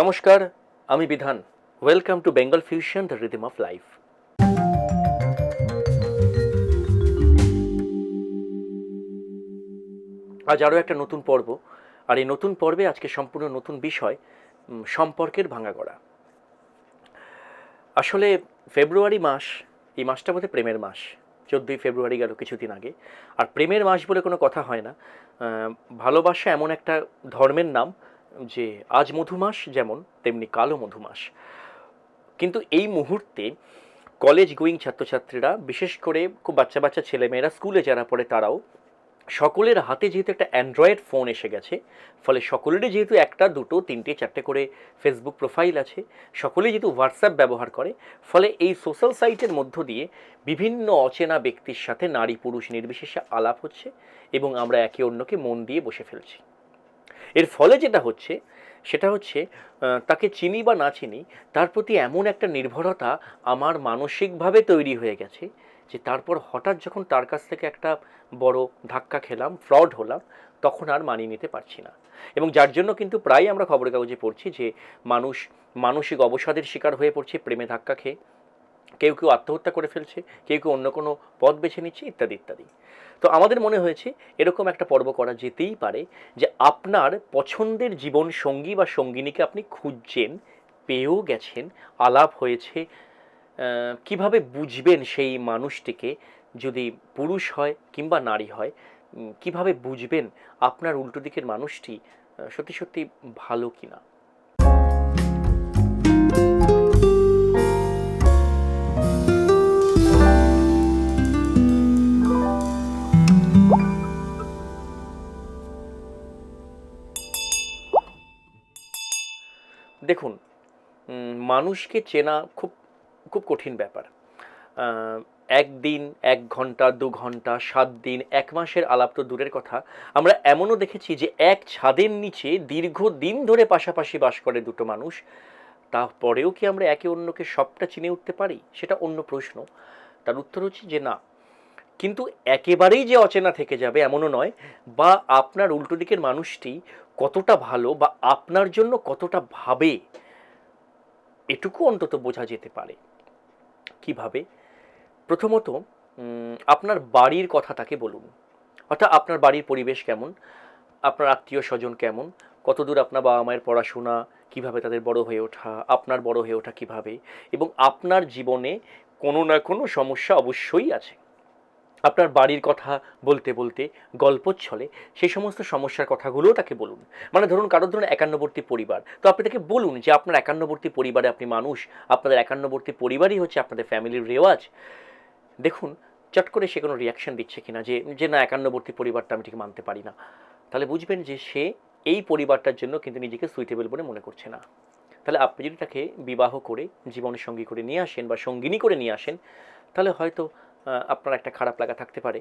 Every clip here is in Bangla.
নমস্কার, আমি Bidhan. Welcome to Bengal fusion the rhythm of life আজ আরও একটা নতুন পর্ব, আর এই নতুন পর্বে আজকে সম্পূর্ণ নতুন বিষয় সম্পর্কের ভাঙা ভাঙাগড়া আসলে ফেব্রুয়ারি মাস, এই মাসটা বোধহয় প্রেমের মাস। চোদ্দোই ফেব্রুয়ারি গেল কিছুদিন আগে। আর প্রেমের মাস বলে কোনো কথা হয় না। ভালোবাসা এমন একটা ধর্মের নাম যে আজ মধুমাস যেমন, তেমনি কালো মধুমাস। কিন্তু এই মুহূর্তে কলেজ গোয়িং ছাত্রছাত্রীরা, বিশেষ করে খুব বাচ্চা বাচ্চা ছেলেমেয়েরা, স্কুলে যারা পড়ে তারাও সকলের হাতে যেহেতু একটা অ্যান্ড্রয়েড ফোন এসে গেছে, ফলে সকলেরই যেহেতু একটা, দুটো, তিনটে, চারটে করে ফেসবুক প্রোফাইল আছে, সকলেই যেহেতু হোয়াটসঅ্যাপ ব্যবহার করে, ফলে এই সোশ্যাল সাইটের মধ্য দিয়ে বিভিন্ন অচেনা ব্যক্তির সাথে নারী পুরুষ নির্বিশেষে আলাপ হচ্ছে এবং আমরা একে অন্যকে মন দিয়ে বসে ফেলছি। এর ফলে যেটা হচ্ছে, সেটা হচ্ছে তাকে চিনি বা না চিনি, তার প্রতি এমন একটা নির্ভরতা আমার মানসিকভাবে তৈরি হয়ে গেছে যে তারপর হঠাৎ যখন তার কাছ থেকে একটা বড় ধাক্কা খেলাম, ফ্রড হলাম, তখন আর মানিয়ে নিতে পারছি না। এবং যার জন্য কিন্তু প্রায় আমরা খবরের কাগজে পড়ছি যে মানুষ মানসিক অবসাদের শিকার হয়ে পড়ছে, প্রেমে ধাক্কা খেয়ে। কেউ কেউ আত্মহত্যা করে ফেলছে, কেউ কেউ অন্য কোনো পথ বেছে নিচ্ছে, ইত্যাদি ইত্যাদি। তো আমাদের মনে হয়েছে এরকম একটা পর্ব করা যেতেই পারে যে আপনার পছন্দের জীবন সঙ্গী বা সঙ্গিনীকে আপনি খুঁজছেন, পেয়েও গেছেন, আলাপ হয়েছে কীভাবে বুঝবেন সেই মানুষটিকে, যদি পুরুষ হয় কিংবা নারী হয় কীভাবে বুঝবেন আপনার উল্টো দিকের মানুষটি সত্যি সত্যি ভালো কিনা? দেখুন মানুষকে চেনা খুব খুব কঠিন ব্যাপার। একদিন, এক ঘণ্টা, দু ঘণ্টা, সাত দিন, এক মাসের আলাপ তো দূরের কথা। আমরা এমনও দেখেছি যে এক ছাদের নিচে দীর্ঘ দিন ধরে পাশাপাশি বাস করে দুটো মানুষ। তারপরেও কি আমরা একে অন্যকে সবটা চিনে উঠতে পারি? সেটা অন্য প্রশ্ন। তার উত্তর হচ্ছে যে না। কিন্তু একেবারেই যে অচেনা থেকে যাবে এমনও নয়, বা আপনার উল্টো দিকের মানুষটি কতটা ভালো বা আপনার জন্য কতটা ভাবে, এটুকু অন্তত বোঝা যেতে পারে। কীভাবে? প্রথমত আপনার বাড়ির কথা তাকে বলুন। অর্থাৎ আপনার বাড়ির পরিবেশ কেমন? আপনার আত্মীয় স্বজন কেমন? কতদূর আপনার বাবা মায়ের পড়াশোনা? কীভাবে তাদের বড় হয়ে ওঠা? আপনার বড় হয়ে ওঠা কীভাবে? এবং আপনার জীবনে কোনো না কোনো সমস্যা অবশ্যই আছে। আপনার বাড়ির কথা বলতে বলতে গল্পচ্ছলে সেই সমস্ত সমস্যার কথাগুলোও তাকে বলুন। মানে ধরুন কারোর ধরুন একান্নবর্তী পরিবার, তো আপনি তাকে বলুন যে আপনার একান্নবর্তী পরিবারে আপনি মানুষ, আপনাদের একান্নবর্তী পরিবারই হচ্ছে আপনাদের ফ্যামিলির রেওয়াজ। দেখুন, চট করে সে কোনো রিয়াকশন দিচ্ছে কিনা যে যে না, একান্নবর্তী পরিবারটা আমি ঠিক মানতে পারি না। তাহলে বুঝবেন যে সে এই পরিবারটার জন্য কিন্তু নিজেকে সুইটেবল বলে মনে করছে না। তাহলে আপনি যদি তাকে বিবাহ করে, জীবনের সঙ্গী করে নিয়ে আসেন বা সঙ্গিনী করে নিয়ে আসেন, তাহলে হয়তো আপনার একটা খারাপ লাগা থাকতে পারে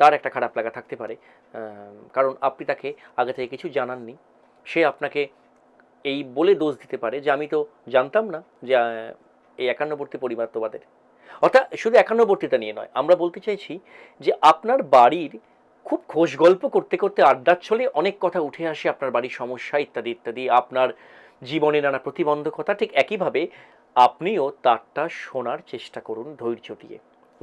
তার একটা খারাপ লাগা থাকতে পারে কারণ আপনি তাকে আগে থেকে কিছু জানাননি। সে আপনাকে এই বলে দোষ দিতে পারে যে আমি তো জানতাম না যে এই একান্নবর্তী পরিবার তোমাদের। অর্থাৎ শুধু একান্নবর্তীটা নিয়ে নয়, আমরা বলতে চাইছি যে আপনার বাড়ির খুব খোঁজ গল্প করতে করতে আড্ডার ছলে অনেক কথা উঠে আসে, আপনার বাড়ির সমস্যা ইত্যাদি ইত্যাদি, আপনার জীবনে নানা প্রতিবন্ধকতা, ঠিক একইভাবে আপনিও তারটা শোনার চেষ্টা করুন ধৈর্য দিয়ে।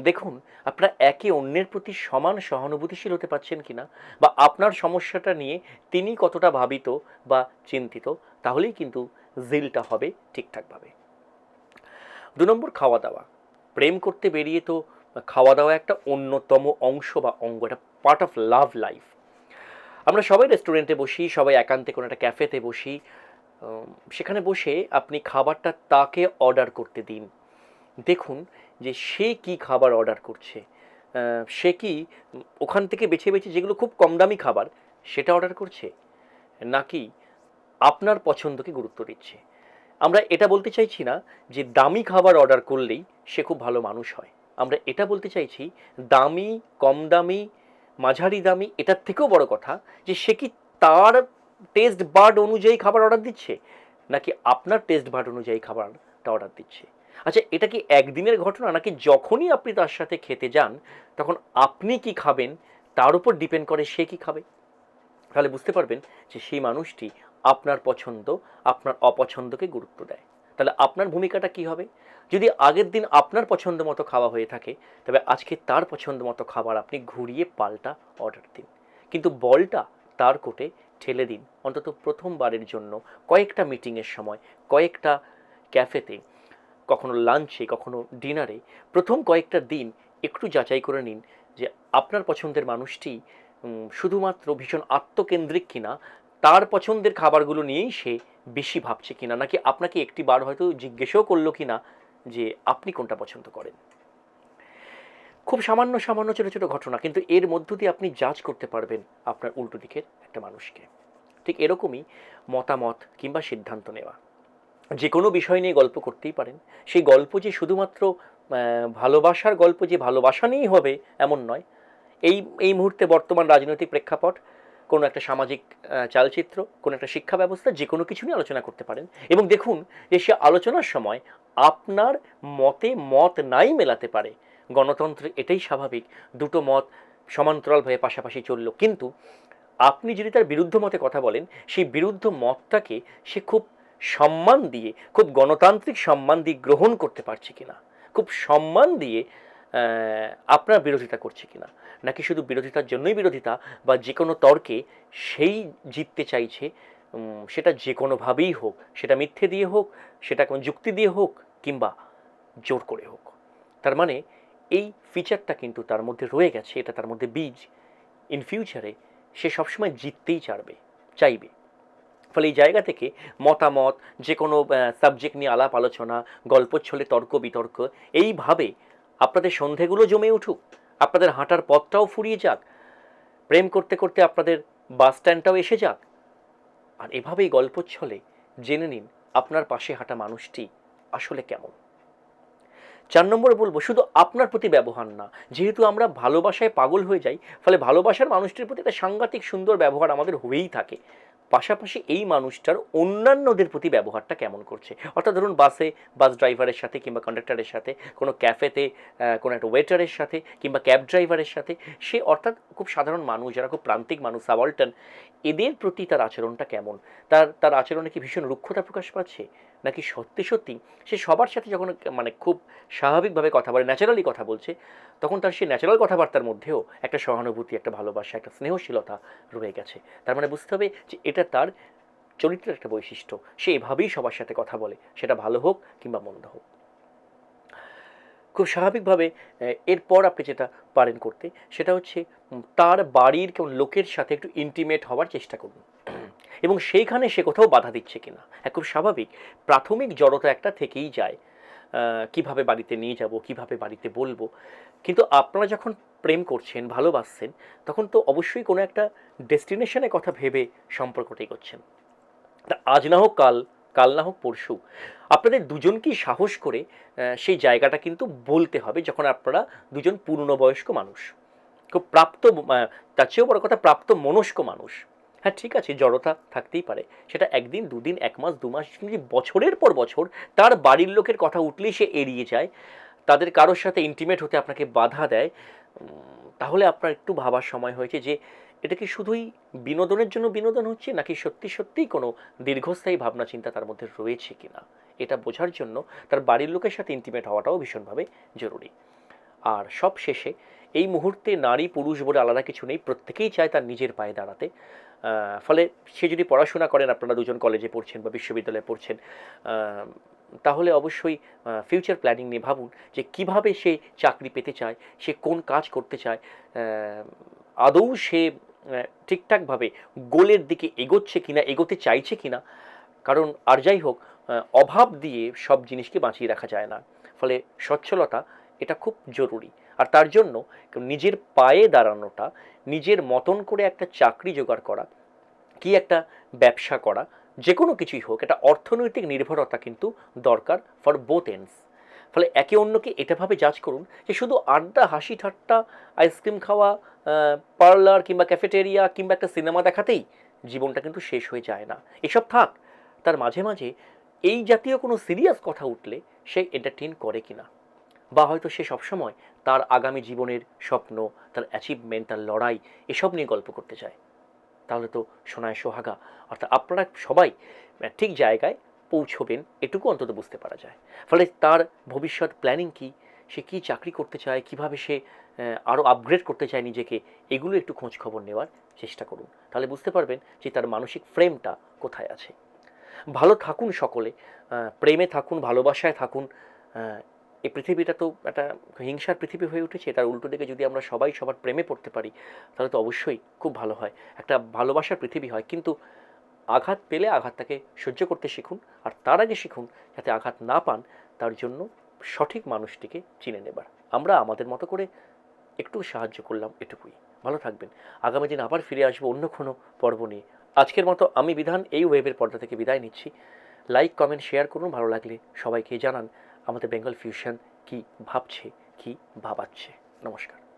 দেখুন, আপনারা একে অন্যের প্রতি সমান সহানুভূতিশীল হতে পারছেন কিনা বা আপনার সমস্যাটা নিয়ে তিনি কতটা ভাবিত বা চিন্তিত, তাহলেই কিন্তু জিলটা হবে ঠিকঠাকভাবে। দু নম্বর খাওয়া দাওয়া প্রেম করতে বেরিয়ে তো খাওয়া দাওয়া একটা অন্যতম অংশ বা অঙ্গ, এটা পার্ট অফ লাভ লাইফ আমরা সবাই রেস্টুরেন্টে বসি, সবাই একান্তে কোনো একটা ক্যাফেতে বসি সেখানে বসে আপনি খাবারটা তাকে অর্ডার করতে দিন। দেখুন যে সে কি খাবার অর্ডার করছে। সে কি ওখান থেকে বেছে বেছে যেগুলো খুব কম দামি খাবার সেটা অর্ডার করছে? নাকি আপনার পছন্দকে গুরুত্ব দিচ্ছে? আমরা এটা বলতে চাইছি না যে দামি খাবার অর্ডার করলেই সে খুব ভালো মানুষ হয়। আমরা এটা বলতে চাইছি, দামি, কম দামি, মাঝারি দামি, এটার থেকেও বড় কথা যে সে কি তার টেস্ট বার্ড অনুযায়ী খাবার অর্ডার দিচ্ছে? নাকি আপনার টেস্ট বার্ড অনুযায়ী খাবারটা অর্ডার দিচ্ছে? আচ্ছা এটা কি একদিনের ঘটনা নাকি যখনই আপনি তার সাথে খেতে যান, তখন আপনি কি খাবেন? তার উপর ডিপেন্ড করে সে কি খাবে। তাহলে বুঝতে পারবেন যে সেই মানুষটি আপনার পছন্দ, আপনার অপছন্দকে গুরুত্ব দেয়। তাহলে আপনার ভূমিকাটা কি হবে? যদি আগের দিন আপনার পছন্দ মতো খাওয়া হয়ে থাকে, তবে আজকে তার পছন্দ মতো খাবার আপনি ঘুরিয়ে পাল্টা অর্ডার দিন। কিন্তু বলটা তার কোটে ঠেলে দিন। অন্তত প্রথমবারের জন্য কয়েকটা মিটিংয়ের সময়, কয়েকটা ক্যাফেতে কখনো লাঞ্চে কখনো ডিনারে প্রথম কয়েকটা দিন একটু যাচাই করে নিন যে আপনার পছন্দের মানুষটি শুধুমাত্র ভীষণ আত্মকেন্দ্রিক কিনা, তার পছন্দের খাবারগুলো নিয়েই সে বেশি ভাবছে কিনা, নাকি আপনাকে একটি বার হয়তো জিজ্ঞেসও করল কিনা যে আপনি কোনটা পছন্দ করেন? খুব সামান্য সামান্য ছোটো ছোটো ঘটনা, কিন্তু এর মধ্য দিয়ে আপনি জাজ করতে পারবেন আপনার উল্টো দিকের একটা মানুষকে। ঠিক এরকমই মতামত কিংবা সিদ্ধান্ত নেওয়া। যে কোনো বিষয় নিয়ে গল্প করতেই পারেন। সেই গল্প যে শুধুমাত্র ভালোবাসার গল্প যে ভালোবাসা নিয়েই হবে এমন নয়। এই এই মুহূর্তে বর্তমান রাজনৈতিক প্রেক্ষাপট, কোনো একটা সামাজিক চালচিত্র, কোনো একটা শিক্ষা ব্যবস্থা, যে কোনো কিছু নিয়ে আলোচনা করতে পারেন। এবং দেখুন যে সে আলোচনার সময় আপনার মতে মত নাই মেলাতে পারে। গণতন্ত্রে এটাই স্বাভাবিক, দুটো মত সমান্তরালভাবে পাশাপাশি চলল। কিন্তু আপনি যদি তার বিরুদ্ধ মতে কথা বলেন, সেই বিরুদ্ধ মতটাকে সে খুব সম্মান দিয়ে, খুব গণতান্ত্রিক সম্মান দিয়ে গ্রহণ করতে পারছে কিনা? খুব সম্মান দিয়ে আপনার বিরোধিতা করছে কিনা? নাকি শুধু বিরোধিতার জন্যই বিরোধিতা বা যে কোনো তর্কে সেই জিততে চাইছে সেটা যে কোনোভাবেই হোক, সেটা মিথ্যে দিয়ে হোক, সেটা কোনো যুক্তি দিয়ে হোক কিংবা জোর করে হোক। তার মানে এই ফিচারটা কিন্তু তার মধ্যে রয়ে গেছে, এটা তার মধ্যে বীজ। ইন ফিউচারে সে সবসময় জিততেই চাইবে চাইবে। ফলে এই জায়গা থেকে মতামত যে কোনো সাবজেক্ট নিয়ে আলাপ আলোচনা, গল্প ছলে তর্ক বিতর্ক, এইভাবে আপনাদের সন্ধেগুলো জমে উঠুক, আপনাদের হাঁটার পথটাও ফুরিয়ে যাক, প্রেম করতে করতে আপনাদের বাস স্ট্যান্ডটাও এসে যাক। আর এভাবেই গল্প ছলে জেনে নিন আপনার পাশে হাঁটা মানুষটি আসলে কেমন। চার নম্বরে বলব, শুধু আপনার প্রতি ব্যবহার না, যেহেতু আমরা ভালোবাসায় পাগল হয়ে যাই, ফলে ভালোবাসার মানুষটির প্রতি একটা সাংঘাতিক সুন্দর ব্যবহার আমাদের হয়েই থাকে। পাশাপাশি এই মানুষটার অন্যান্যদের প্রতি ব্যবহারটা কেমন করছে? অর্থাৎ ধরুন বাসে বাস ড্রাইভারের সাথে কিংবা কন্ডাক্টারের সাথে, কোনো ক্যাফেতে কোনো একটা ওয়েটারের সাথে কিংবা ক্যাব ড্রাইভারের সাথে, সে অর্থাৎ খুব সাধারণ মানুষ, যারা খুব প্রান্তিক মানুষ সাবল্টন এদের প্রতি তার আচরণটা কেমন? তার তার আচরণে কি ভীষণ রুক্ষতা প্রকাশ পাচ্ছে? নাকি সত্যি সত্যি সে সবার সাথে যখন মানে খুব স্বাভাবিকভাবে কথা বলে ন্যাচারালি কথা বলছে, তখন তার সেই ন্যাচারাল কথাবার্তার মধ্যেও একটা সহানুভূতি, একটা ভালোবাসা, একটা স্নেহশীলতা রয়ে গেছে। তার মানে বুঝতে হবে যে এটা তার চরিত্রের একটা বৈশিষ্ট্য। সে এভাবেই সবার সাথে কথা বলে, সেটা ভালো হোক কিংবা মন্দ হোক। খুব স্বাভাবিকভাবে এরপর আপনি যেটা পারেন করতে, সেটা হচ্ছে তার বাড়ির কেমন লোকের সাথে একটু ইন্টিমেট হওয়ার চেষ্টা করুন। এবং সেইখানে সে কোথাও বাধা দিচ্ছে কিনা। হ্যাঁ, খুব স্বাভাবিক। প্রাথমিক জড়তা একটা থেকেই যায়। কীভাবে বাড়িতে নিয়ে যাব কীভাবে বাড়িতে বলব। কিন্তু আপনারা যখন প্রেম করছেন ভালোবাসছেন তখন তো অবশ্যই কোনো একটা ডেস্টিনেশনের কথা ভেবে সম্পর্কটাই করছেন। তা আজ না হোক কাল কাল না হোক পরশু আপনাদের দুজনকেই সাহস করে সেই জায়গাটা কিন্তু বলতে হবে যখন আপনারা দুজন পূর্ণবয়স্ক মানুষ। খুব প্রাপ্ত তার চেয়েও বড় কথা প্রাপ্ত মনস্ক মানুষ। হ্যাঁ ঠিক আছে, জড়তা থাকতেই পারে। সেটা একদিন, দুদিন, এক মাস, দু মাস বছরের পর বছর তার বাড়ির লোকের কথা উঠলেই সে এড়িয়ে যায়, তাদের কারোর সাথে ইন্টিমেট হতে আপনাকে বাধা দেয়। তাহলে আপনার একটু ভাবার সময় হয়েছে যে, এটা কি শুধুই বিনোদনের জন্য বিনোদন হচ্ছে, নাকি সত্যি, সত্যিই কোনো দীর্ঘস্থায়ী ভাবনা, চিন্তা তার মধ্যে রয়েছে কিনা? এটা বোঝার জন্য তার বাড়ির লোকের সাথে ইন্টিমেট হওয়াটাও ভীষণভাবে জরুরি। আর সব শেষে এই মুহূর্তে নারী পুরুষ বলে আলাদা কিছু নেই, প্রত্যেকেই চায় তার নিজের পায়ে দাঁড়াতে। ফলে সে যদি পড়াশোনা করেন, আপনারা দুজন কলেজে পড়ছেন বা বিশ্ববিদ্যালয়ে পড়ছেন তাহলে অবশ্যই ফিউচার প্ল্যানিং নিয়ে ভাবুন যে কীভাবে সে চাকরি পেতে চায়, সে কোন কাজ করতে চায় আদৌ সে ঠিকঠাকভাবে গোলের দিকে এগোচ্ছে কিনা, এগোতে চাইছে কিনা, কারণ আর যাই হোক অভাব দিয়ে সব জিনিসকে বাঁচিয়ে রাখা যায় না। ফলে সচ্ছলতা, এটা খুব জরুরি। আর তার জন্য নিজের পায়ে দাঁড়ানোটা, নিজের মতন করে একটা চাকরি জোগাড় করা, কি একটা ব্যবসা করা যে কোনো কিছুই হোক, একটা অর্থনৈতিক নির্ভরতা কিন্তু দরকার ফর বোথ এন্ডস ফলে একে অন্যকে এটাভাবে জাজ করুন যে শুধু আড্ডা, হাসি, ঠাট্টা আইসক্রিম খাওয়া পার্লার কিংবা ক্যাফেটেরিয়া কিংবা একটা সিনেমা দেখাতেই জীবনটা কিন্তু শেষ হয়ে যায় না। এসব থাক, তার মাঝে মাঝে এই জাতীয় কোনো সিরিয়াস কথা উঠলে সে এন্টারটেইন করে কিনা। বা হয়তো সে সবসময় তার আগামী জীবনের স্বপ্ন, তার অ্যাচিভমেন্ট তার লড়াই এসব নিয়ে গল্প করতে চায়। তাহলে তো সোনায় সোহাগা, অর্থাৎ আপনারা সবাই ঠিক জায়গায় পৌঁছবেন, এটুকু অন্তত বুঝতে পারা যায়। ফলে তার ভবিষ্যৎ প্ল্যানিং কি? সে কী চাকরি করতে চায়? কীভাবে সে আরও আপগ্রেড করতে চায় নিজেকে? এগুলো একটু খোঁজ খবর নেওয়ার চেষ্টা করুন। তাহলে বুঝতে পারবেন যে তার মানসিক ফ্রেমটা কোথায় আছে। ভালো থাকুন সকলে প্রেমে থাকুন, ভালোবাসায় থাকুন এই পৃথিবীটা তো একটা হিংসার পৃথিবী হয়ে উঠেছে, তার উল্টো দিকে যদি আমরা সবাই সবার প্রেমে পড়তে পারি, তাহলে তো অবশ্যই খুব ভালো হয়। একটা ভালোবাসার পৃথিবী হয়, কিন্তু আঘাত পেলে আঘাতটাকে সহ্য করতে শিখুন, আর তার আগে শিখুন যাতে আঘাত না পান, তার জন্য সঠিক মানুষটিকে চিনে নেবার। আমরা আমাদের মতো করে একটু সাহায্য করলাম এটুকুই। ভালো থাকবেন। আগামী দিন আবার ফিরে আসব অন্য কোনো পর্ব নিয়ে। আজকের মতো আমি বিধান, এই ওয়েবের পর্দা থেকে বিদায় নিচ্ছি। লাইক, কমেন্ট, শেয়ার করুন, ভালো লাগলে সবাইকে জানান। আমাদের বেঙ্গল ফিউশন কি ভাবছে কি ভাবাচ্ছে? নমস্কার।